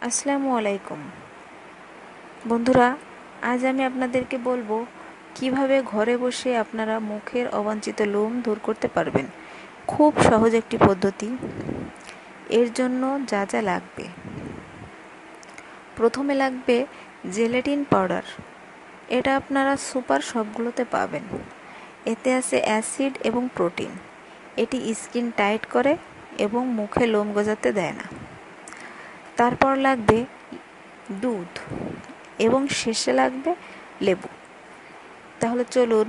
আসসালামু আলাইকুম। বন্ধুরা, আজ আমি আপনাদেরকে বলব কীভাবে ঘরে বসে আপনারা মুখের অবাঞ্ছিত লোম দূর করতে পারবেন। খুব সহজ একটি পদ্ধতি। এর জন্য যা যা লাগবে। প্রথমে লাগবে জেলেটিন পাউডার। এটা আপনারা সুপার সবগুলোতে পাবেন। এতে আছে অ্যাসিড এবং প্রোটিন। এটি স্কিন টাইট করে এবং মুখে লোম গজাতে দেয় না। তারপর লাগবে দুধ এবং শেষে লাগবে লেবু। তাহলে চলুন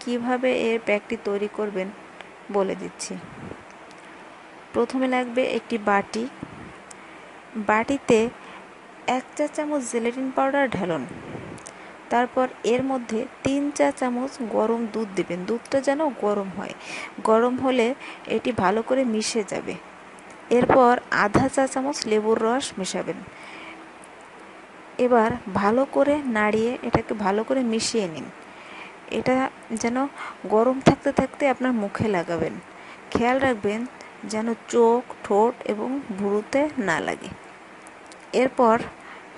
কীভাবে এর প্যাকটি তৈরি করবেন বলে দিচ্ছি। প্রথমে লাগবে একটি বাটি। বাটিতে এক চা চামচ জেলেটিন পাউডার ঢালুন। তারপর এর মধ্যে তিন চা চামচ গরম দুধ দেবেন। দুধটা যেন গরম হয়। গরম হলে এটি ভালো করে মিশে যাবে। এরপর আধা চা চামচ লেবুর রস মেশাবেন। এবার ভালো করে নাড়িয়ে এটাকে ভালো করে মিশিয়ে নিন। এটা যেন গরম থাকতে থাকতে আপনার মুখে লাগাবেন। খেয়াল রাখবেন যেন চোখ, ঠোঁট এবং ভুরুতে না লাগে। এরপর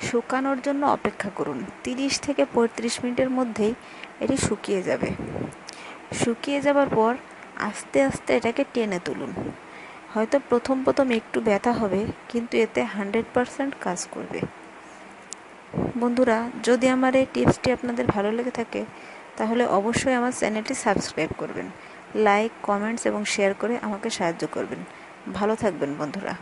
শুকানোর জন্য অপেক্ষা করুন। তিরিশ থেকে পঁয়ত্রিশ মিনিটের মধ্যেই এটি শুকিয়ে যাবে। শুকিয়ে যাবার পর আস্তে আস্তে এটাকে টেনে তুলুন। হয়তো প্রথম প্রথম একটু ব্যথা হবে, কিন্তু এতে হান্ড্রেড পারসেন্ট কাজ করবে। বন্ধুরা, যদি আমার এই টিপসটি আপনাদের ভালো লেগে থাকে, তাহলে অবশ্যই আমার চ্যানেলটি সাবস্ক্রাইব করবেন। লাইক, কমেন্টস এবং শেয়ার করে আমাকে সাহায্য করবেন। ভালো থাকবেন, বন্ধুরা।